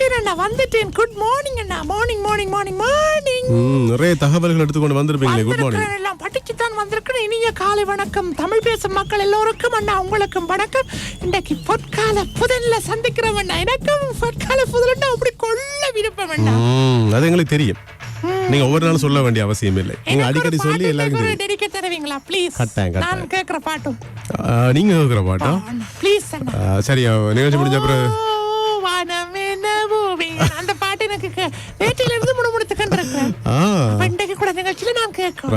வந்துட்டேன் அண்ணா வந்துட்டேன். குட் மார்னிங் அண்ணா. மார்னிங் மார்னிங் மார்னிங் மார்னிங் நிறைய தகவல்கள் எடுத்துக்கொண்டு வந்திருப்பீங்களே. குட் மார்னிங் எல்லாம். படிச்சு தான் வந்திருக்கிறேன். இனிய காலை வணக்கம். தமிழ் பேசும் மக்கள் எல்லோருக்கும் அண்ணா உங்களுக்கும் வணக்கம். இன்றைக்கு பொற்கால புதன்ல சந்திக்கிறோம் அண்ணா. எனக்கும் பொற்கால புதல்னா அப்படி கொள்ள விருப்பம் அண்ணா. அது எங்களுக்கு தெரியும். நீங்க ஒவ்வொரு நாளும் சொல்ல வேண்டிய அவசியம் இல்லை. நீங்க அடிக்கடி சொல்லி எல்லாருக்கும் தெரியும். டெடிக்க தருவீங்களா? ப்ளீஸ் கட்டாயம். நான் கேட்கிற பாட்டும். நீங்க கேட்குற பாட்டா? ப்ளீஸ் அண்ணா. ஆ, சரி நிகழ்ச்சி முடிஞ்ச அப்புறம். அந்த பாட்டு எனக்கு நேற்றில இருந்து முணுமுணுத்து கண்டிருக்கிறேன். இன்றைக்கு கூட நிகழ்ச்சியில நான் கேட்கிறேன்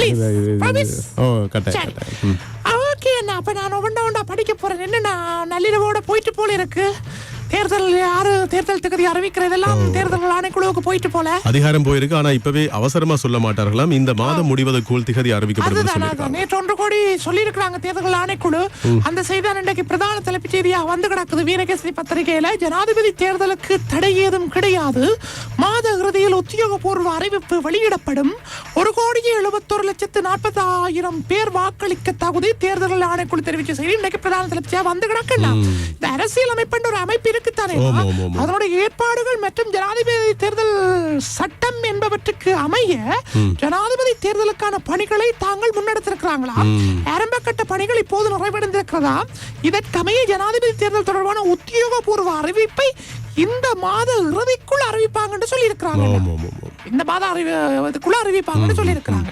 ரைட். ஓ கட்டாயம். கட்டாயம். ஓகே அப்ப நான் ஒவ்வொண்டா ஒண்டா படிக்க போறேன். என்ன நான் நள்ளிரவோட போயிட்டு போல இருக்கு? தேர்தல் யாரு தேர்தல் தகுதி அறிவிக்கிறதெல்லாம் தேர்தல் ஆணைக்குழுவுக்கு போயிட்டு போல. அதிகாரம் போயிருக்கு ஆனா இப்பவே அவசரமா சொல்ல மாட்டார்களாம். இந்த மாதம் முடிவதற்குள் திகதி அறிவிக்கப்படும் நேற்று ஒன்று கோடி சொல்லியிருக்கிறாங்க தேர்தல் ஆணைக்குழு. அந்த செய்தி இன்றைக்கு பிரதான தலைப்புச் செய்தியா வந்து கிடக்குது. வீரகேசரி பத்திரிகையில ஜனாதிபதி தேர்தலுக்கு தடை ஏதும் கிடையாது. உத்தியோகபூர்வ அறிவிப்பு வெளியிடப்படும். ஒரு கோடியே எழுபத்தொரு லட்சத்து நாற்பதாயிரம் பேர் வாக்களிக்க தகுதி தேர்தல் ஆணைக்குழு தெரிவிச்ச செய்தி இன்னைக்கு பிரதான தலைப்புச்சியா வந்து கிடக்குல்ல இந்த அரசியல் அமைப்பு ஒரு அமைப்பு இருக்குத்தானே. அதனுடைய ஏற்பாடுகள் மற்றும் ஜனாதிபதி தேர்தல் சட்டம் என்பவற்றுக்கு அமைய ஜனாதிபதி தேர்தலுக்கான பணிகளை தாங்கள் முன்னெடுத்திருக்கிறாங்களா? ஆரம்ப கட்ட பணிகள் இப்போது நிறைவடைந்திருக்கிறதா? இதற்கமைய ஜனாதிபதி தேர்தல் தொடர்பான உத்தியோகபூர்வ அறிவிப்பை இந்த மாத இறுதிக்குள் அறிவிப்பாங்கன்னு சொல்லி இருக்கிறாங்க ஆமா ஆமா ஆமா இந்த மாத அறிவி இதுக்குள்ள அறிவிப்பாங்கன்னு சொல்லியிருக்கிறாங்க.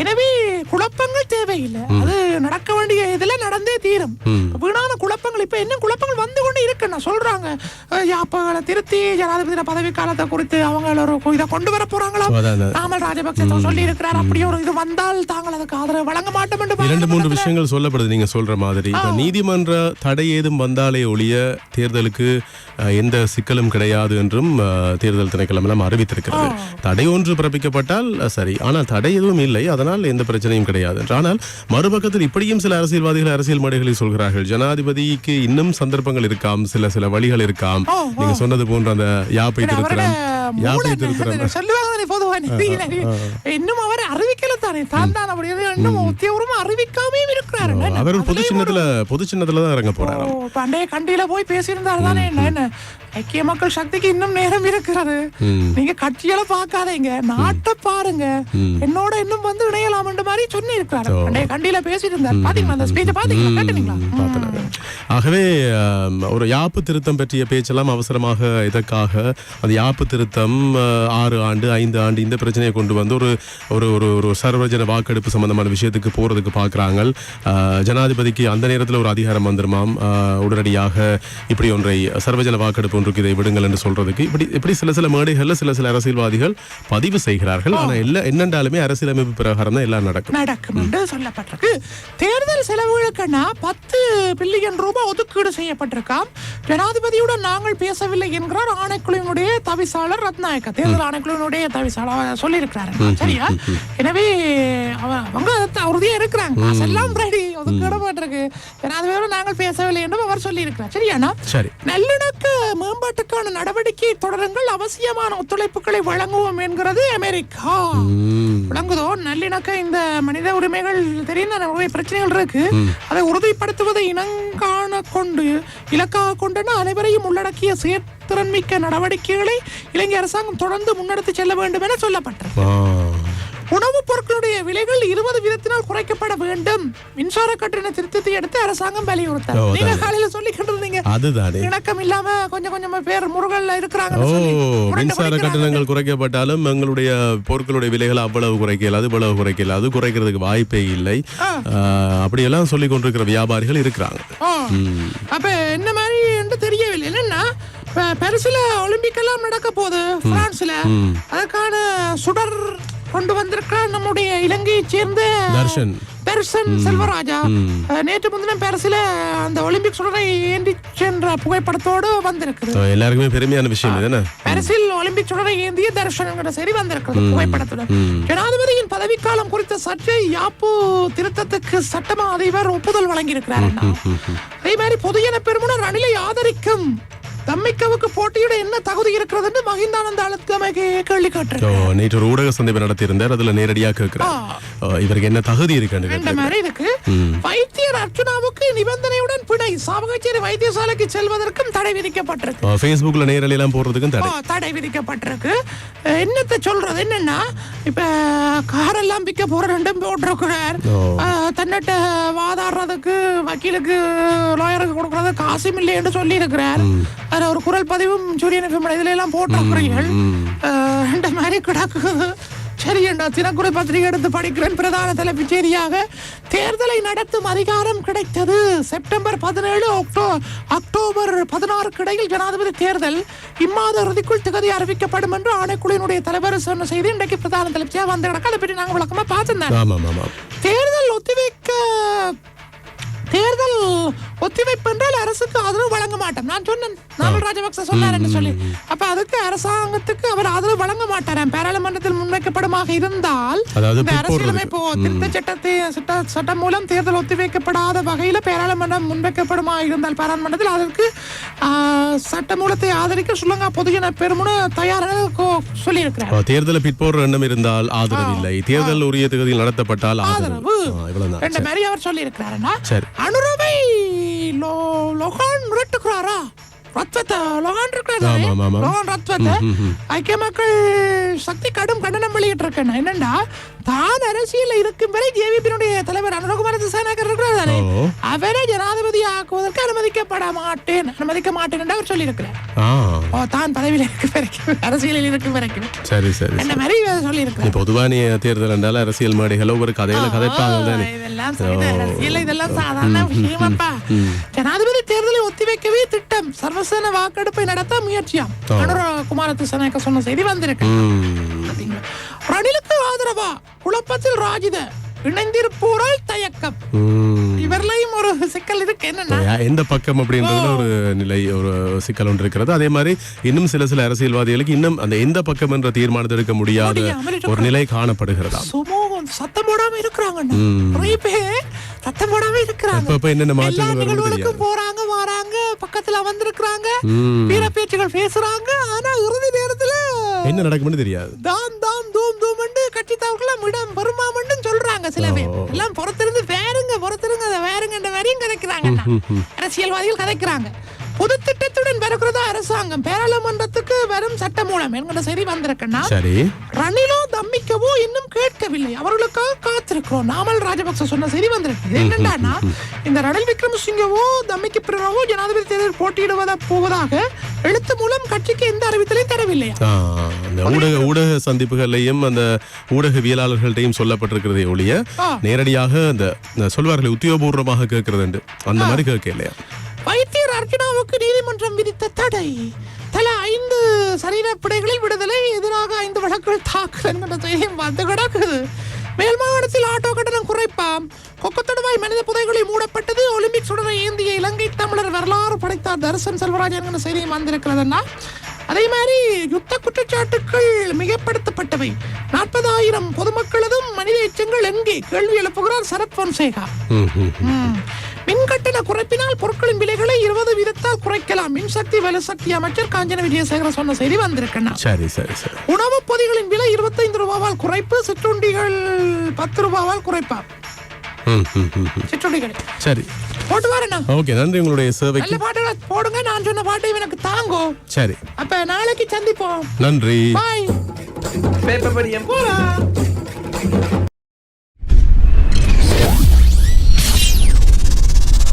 எனவே குழப்பங்கள் தேவையில்லை. அது நடக்க வேண்டிய இதுல நடந்தே தீரும். வீணான குழப்பங்கள் இப்ப என்ன கொண்டு இருக்குன்னு சொல்றாங்க. அஹ் யாப்பங்களை திருத்தி ஜனாதிபதி பதவி காலத்தை குறித்து அவங்க ஒரு இதை கொண்டு வர அதான். நாமல் ராஜபக்சே சொல்லி இருக்கிறார் அப்படி ஒரு இது வந்தால் தாங்கள் அதுக்கு ஆதரவு வழங்க மாட்டோம் என்று இரண்டு மூன்று விஷயங்கள் சொல்லப்படுது நீங்க சொல்ற மாதிரி. நீதிமன்ற தடை ஏதும் வந்தாலே ஒழிய தேர்தலுக்கு எந்த சிக்கலும் கிடையாது என்றும் தேர்தல் திணைக்களம் எல்லாம் அறிவித்திருக்கிறது தடை ஒன்று பிறப்பிக்கப்பட்டால் சரி. ஆனால் தடை எதுவும் இல்லை. அதனால் எந்த பிரச்சனையும் கிடையாது. ஆனால் மறுபக்கத்தில் இப்படியும் சில அரசியல்வாதிகள் அரசியல் மேடைகளில் சொல்கிறார்கள். ஜனாதிபதிக்கு இன்னும் சந்தர்ப்பங்கள் இருக்காம் சில சில வழிகள் இருக்காம். நீங்க சொன்னது போன்ற அந்த யாப்பை திருத்தம் யாப்பை. இன்னும் அவர் அறிவிக்கல தானே. தான் தான் அப்படி இன்னும் உத்தியோகமா அறிவிக்காமே இருக்கிறாரு? அவர் பொது சின்னத்துல பொது சின்னத்துல தான் இறங்க போறாரு பண்டைய கண்டியில போய் பேசியிருந்தாரு தானே என்ன என்ன? ஐக்கிய மக்கள் சக்திக்கு இன்னும் நேரம் இருக்கிறது. நீங்க கட்சிகளை பார்க்காதீங்க. நாட்டை பாருங்க. என்னோட இன்னும் வந்து இணையலாம் மாதிரி சொல்லி இருக்கிறாரு கண்டியில பேசியிருந்தார். பாத்தீங்களா? அந்த ஸ்பீச்சை பாத்தீங்களா? கேட்டீங்களா. ஆகவே ஒரு யாப்பு திருத்தம் பற்றிய பேச்செல்லாம் அவசரமாக இதற்காக அந்த யாப்பு திருத்தம் ஆறு ஆண்டு ஐந்து ஆண்டு இந்த பிரச்சனையை கொண்டு வந்து ஒரு ஒரு ஒரு ஒரு சர்வஜன வாக்கெடுப்பு சம்பந்தமான விஷயத்துக்கு போறதுக்கு பார்க்குறாங்க ஜனாதிபதிக்கு அந்த நேரத்தில் ஒரு அதிகாரம் வந்துருமாம். உடனடியாக இப்படி ஒன்றை சர்வஜன வாக்கெடுப்பு ஒன்றுக்கு இதை விடுங்கள் என்று சொல்றதுக்கு இப்படி இப்படி சில சில மேடைகளில் சில சில அரசியல்வாதிகள் பதிவு செய்கிறார்கள். ஆனால் எல்லா என்னென்றாலுமே அரசியலமைப்பு பிரகாரம் தான் எல்லாம் நடக்கும். நடக்கும் என்று சொல்லப்பட்டிருக்கு. தேர்தல் செலவுகளுக்குன்னா பத்து பில்லியன் ரூபாய் ஒதுக்கீடு செய்யப்பட்டிருக்காம். ஜனாதிபதியுடன் நாங்கள் பேசவில்லை என்கிறார் ஆணைக்குழுவினுடைய தவிசாளர் ரத்நாயக்க. தேர்தல் ஆணைக்குழுவினுடைய தவிசாளர் சொல்லியிருக்கிறாரு. சரியா? எனவே அவ- அவங்க உறுதியா இருக்கிறாங்க. காசெல்லாம் ரெடி ஒதுக்கீடு பட்டிருக்கு ஜனாதிபதியோட நாங்கள் பேசவில்லை என்றும் அவர் சொல்லியிருக்கிறார். சரியாண்ணா? சரி. நல்லிணக்க மேம்பாட்டுக்கான நடவடிக்கை தொடருங்கள். அவசியமான ஒத்துழைப்புகளை வழங்குவோம் என்கிறது அமெரிக்கா. விளங்குதோ? நல்லிணக்க இந்த மனித உரிமைகள் தெரியும் நிறைய பிரச்சனைகள் இருக்கு. அதை உறுதிப்படுத்துவதை இனங்காண கொண்டு இலக்காக கொண்டுன்னு அனைவரையும் உள்ளடக்கிய செயற்திறன்மிக்க நடவடிக்கைகளை இலங்கை அரசாங்கம் தொடர்ந்து முன்னெடுத்து செல்ல வேண்டும் என சொல்லப்பட்டது உணவுப் பொருட்களுடைய விலைகள் இருபது வீதத்தினால் குறைக்கப்பட வேண்டும். மின்சார கட்டண திருத்தத்தை எடுத்து அரசாங்கம் வலியுறுத்தார் நீங்க. காலையில சொல்லிக்கிட்டு இருந்தீங்க அதுதானே. இணக்கம் இல்லாம கொஞ்சம் கொஞ்சமா பேர் முருகல்ல இருக்கிறாங்க சொல்லி. மின்சார. கட்டணங்கள் குறைக்கப்பட்டாலும் எங்களுடைய பொருட்களுடைய விலைகள் அவ்வளவு குறைக்கல அது இவ்வளவு குறைக்கல அது குறைக்கிறதுக்கு வாய்ப்பே இல்லை. அப்படியெல்லாம் சொல்லி கொண்டிருக்கிற வியாபாரிகள் இருக்கிறாங்க. அப்ப என்ன மாதிரி என்று தெரியவில்லை. என்னன்னா ப- பாரிஸ்ல ஒலிம்பிக் எல்லாம் நடக்க போகுது பிரான்ஸ்ல. அதற்கான சுடர் கொண்டு வந்திருக்க நம்முடைய இலங்கையை சேர்ந்த தர்ஷன். செல்வராஜா. நேற்று முன்தினம் பாரிஸ்ல அந்த ஒலிம்பிக் சுடரை ஏந்தி சென்ற புகைப்படத்தோடு வந்திருக்குது So, எல்லாருக்குமே பெருமையான விஷயம் இதுதானே? பாரிஸில் ஒலிம்பிக் சுடரை ஏந்திய தர்ஷன் செய்தி வந்திருக்கிறது புகைப்படத்துடன். ஜனாதிபதியின் பதவிக்காலம் குறித்த சர்ச்சை யாப்பு திருத்தத்துக்கு சட்டமா அதிபர் ஒப்புதல் வழங்கியிருக்கிறார் அதே மாதிரி பொதுஜன பெருமுனர் ரணிலை ஆதரிக்கும் தம்மிக்கவுக்கு போட்டியிட என்ன தகுதி இருக்கிறது என்று மகிந்தானந்த அழுத்தமைக்கு கேள்வி So, கேட்டிருக்கிறார் நேற்று ஒரு ஊடக சந்திப்பு நடத்தியிருந்தார். அதுல நேரடியாக கேட்கிறார். Uh, இவருக்கு என்ன தகுதி இருக்குன்னு. மாதிரி இருக்கு. வைத்தியர் அர்ச்சுனாவுக்கு நிபந்தனையுடன் பிணை. சாவகச்சேரி வைத்தியசாலைக்கு செல்வதற்கும் தடை விதிக்கப்பட்டிருக்கு. Facebookல நேரலை எல்லாம் போடுறதுக்கும் தடை. தடை விதிக்கப்பட்டிருக்கு. என்னத்த சொல்றது? என்னன்னா இப்ப காரெல்லாம் விற்க போற ரெண்டும் போட்டிருக்கிறார். தன்னிட்ட வாதாடுறதுக்கு வக்கீலுக்கு லாயருக்கு கொடுக்கறது காசும் இல்லை என்று சொல்லி இருக்கிறார் அதுல ஒரு குரல் பதிவும் சூரியன் FM இதுல எல்லாம் போட்டிருக்கிறீர்கள். இந்த மாதிரி கிடக்குது சரி என்றா தினக்குறை பத்திரிகை எடுத்து படிக்கிறேன். பிரதான தலைப்புச் செய்தியாக தேர்தலை நடத்தும் அதிகாரம் கிடைத்தது செப்டம்பர் பதினேழு அக்டோ அக்டோபர் பதினாறுக்கு இடையில் ஜனாதிபதி தேர்தல். இம்மாத இறுதிக்குள் திகதி அறிவிக்கப்படும் என்று ஆணைக்குழுவினுடைய தலைவர் சொன்ன செய்தி இன்றைக்கு பிரதான தலைப்பியாக வந்த கிடக்கு. அதை பற்றி நாங்கள் விளக்கமா ஆமாம். தேர்தல் ஒத்திவைக்க தேர்தல் ஒத்திவைப்பு என்றால் அரசுக்கு ஆதரவு வழங்க மாட்டோம். நான் சொன்னேன். நாமல் ராஜபக்ச சொன்னார் என்று சொல்லி. அப்ப அதுக்கு அரசாங்கத்துக்கு அவர் ஆதரவு வழங்க மாட்டாராம் பாராளுமன்றத்தில் முன்வைக்கப்படுமாக இருந்தால் இந்த. அரசியலமைப்பு திருத்த சட்டத்தை சட்ட சட்டம் மூலம் தேர்தல் ஒத்திவைக்கப்படாத வகையில பாராளுமன்றம் முன்வைக்கப்படுமா இருந்தால் பாராளுமன்றத்தில் அதற்கு ஆ, சட்ட மூலத்தை ஆதரிக்க ஸ்ரீலங்கா பொதுஜன பெருமுன தயாராக சொல்லியிருக்கிறார். தேர்தலை பிற்போடுற எண்ணம் இருந்தால் ஆதரவு இல்லை. தேர்தல் உரிய தேதியில் நடத்தப்பட்டால் ஆதரவு. ரெண்டு மாதிரி அவர் சொல்லி இருக்கிறாருன்னா சரி. அனுரவை லோ லோகான் ரத்வத்தை லோகான் இருக்கிறாரு. லோகான் ரத்வத்தை ஐக்கிய மக்கள் சக்தி கடும் கண்டனம் வெளியிட்டு இருக்கேன் என்னண்டா தான் அரசியல் இருக்கும் வரை ஜேவிபியினுடைய தலைவர் அனுரகுமார திசாநாயக்கர் இருக்கிறார் தானே. அவரை ஜனாதிபதி ஆக்குவதற்கு அனுமதிக்கப்பட மாட்டேன். அனுமதிக்க மாட்டேன் என்று அவர் சொல்லியிருக்கிறார். தான் பதவியில் இருக்கும் வரைக்கும் அரசியலில் இருக்கும் வரைக்கும். சரி சரி என்ன மாதிரி சொல்லியிருக்கிறார்? நீ பொதுவா நீ தேர்தல் என்றால் அரசியல் மேடைகளோ ஒரு கதையில கதைப்பாங்க தானே? இதெல்லாம் இதெல்லாம் சாதாரண விஷயமாப்பா. ஜனாதிபதி தேர்தலை ஒத்திவைக்கவே திட்டம். சர்வசேன வாக்கெடுப்பை நடத்த முயற்சியாம். அனுர குமார திசநாயக்க சொன்ன செய்தி வந்திருக்கு? ரணிலுக்கு ஆதரவா? குழப்பத்தில் ராஜித. இணைந்திருப்போரால் தயக்கம். ம். இவர்லையும் ஒரு சிக்கல் இருக்கு. என்னன்னா எந்த பக்கம் அப்படின்றதுல ஒரு நிலை ஒரு சிக்கல் ஒன்று இருக்கிறது. அதே மாதிரி இன்னும் சில சில அரசியல்வாதிகளுக்கு இன்னும் அந்த எந்த பக்கம் என்ற தீர்மானத்தை எடுக்க முடியாத. ஒரு நிலை காணப்படுகிறதா சத்தம் போடாம இருக்கிறாங்க நிறைய பேர் சத்தம் போடாம இருக்கிறாங்க. என்னென்ன எல்லா மாற்றங்கள் வரும்னு நிகழ்வுகளுக்கும் தெரியாது. போறாங்க வராங்க பக்கத்துல வந்திருக்கிறாங்க. வீர பேச்சுகள் பேசுறாங்க. ஆனா இறுதி நேரத்துல என்ன நடக்கும்னு தெரியாது. சில எல்லாம் புறத்திருந்து வேறுங்க புறத்திருங்க அதை வேறுங்க வரையும் கதைக்கிறாங்க அரசியல்வாதிகள் கதைக்கிறாங்க. பொது திட்டத்துடன் வருகிறதா அரசாங்கம்? பாராளுமன்றத்துக்கு வரும் சட்ட மூலம் என்கிற செய்தி வந்திருக்குன்னா சரி. ரணிலோ தம்மிக்கவோ இன்னும் கேட்கவில்லை. அவர்களுக்காக காத்திருக்கிறோம். நாமல் ராஜபக்ச சொன்ன செய்தி வந்திருக்கு. இது என்னடான்னா இந்த ரணில் விக்ரமசிங்கவோ தம்மிக்கு பிறவோ ஜனாதிபதி தேர்தல் போட்டியிடுவதா போவதாக எழுத்து மூலம் கட்சிக்கு எந்த அறிவித்தலையும் அந்த ஊடக ஊடக சந்திப்புகள்லையும் அந்த ஊடகவியலாளர்கள்ட்டையும் சொல்லப்பட்டிருக்கிறதே ஒழிய. நேரடியாக அந்த சொல்வார்கள் உத்தியோகபூர்வமாக கேட்கறது அந்த மாதிரி கேட்க இல்லையா வைத்தியர் அர்ச்சனாவுக்கு நீதிமன்றம் விதித்த தடை. தலா ஐந்து சரீரப்படைகளில் விடுதலை எதிராக ஐந்து வழக்குகள் தாக்கல் என்கிற செய்தியும் வந்து கிடக்குது. மேல் மாகாணத்தில் ஆட்டோ கட்டணம் குறைப்பாம். கொக்கத்தடுவாய் மனித புதைகளை மூடப்பட்டது. ஒலிம்பிக் சுடரை ஏந்திய இலங்கை தமிழர் வரலாறு படைத்தார் தரிசன் செல்வராஜ் என்கிற செய்தியும் வந்திருக்கிறதுன்னா அதே மாதிரி யுத்த குற்றச்சாட்டுகள் மிகப்படுத்தப்பட்டவை. நாற்பதாயிரம் பொதுமக்களதும் மனித எச்சங்கள் எங்கே? கேள்வி எழுப்புகிறார் சரத் பொன்சேகா மின் கட்டண குறைப்பினால் பொருட்களின் விலைகளை இருபது வீதத்தால் குறைக்கலாம். மின்சக்தி வலுசக்தி அமைச்சர் காஞ்சன விஜயசேகர சொன்ன செய்தி வந்திருக்கண்ணா. சரி சரி சரி. உணவுப் பொதிகளின் விலை இருபத்தைந்து ரூபாவால் குறைப்பு சிற்றுண்டிகள் பத்து ரூபாவால் குறைப்பா. ம், ம், ம், ம். சிற்றுண்டிகள். சரி. போட்டு வரேண்ணா. ஓகே நன்றி உங்களுடைய சேவைக்கு. நல்ல பாட்டுகளை போடுங்க நான் சொன்ன பாட்டை எனக்கு தாங்கோ சரி. அப்ப நாளைக்கு சந்திப்போம். நன்றி. பாய் பேப்பர் படியம் போலாம்.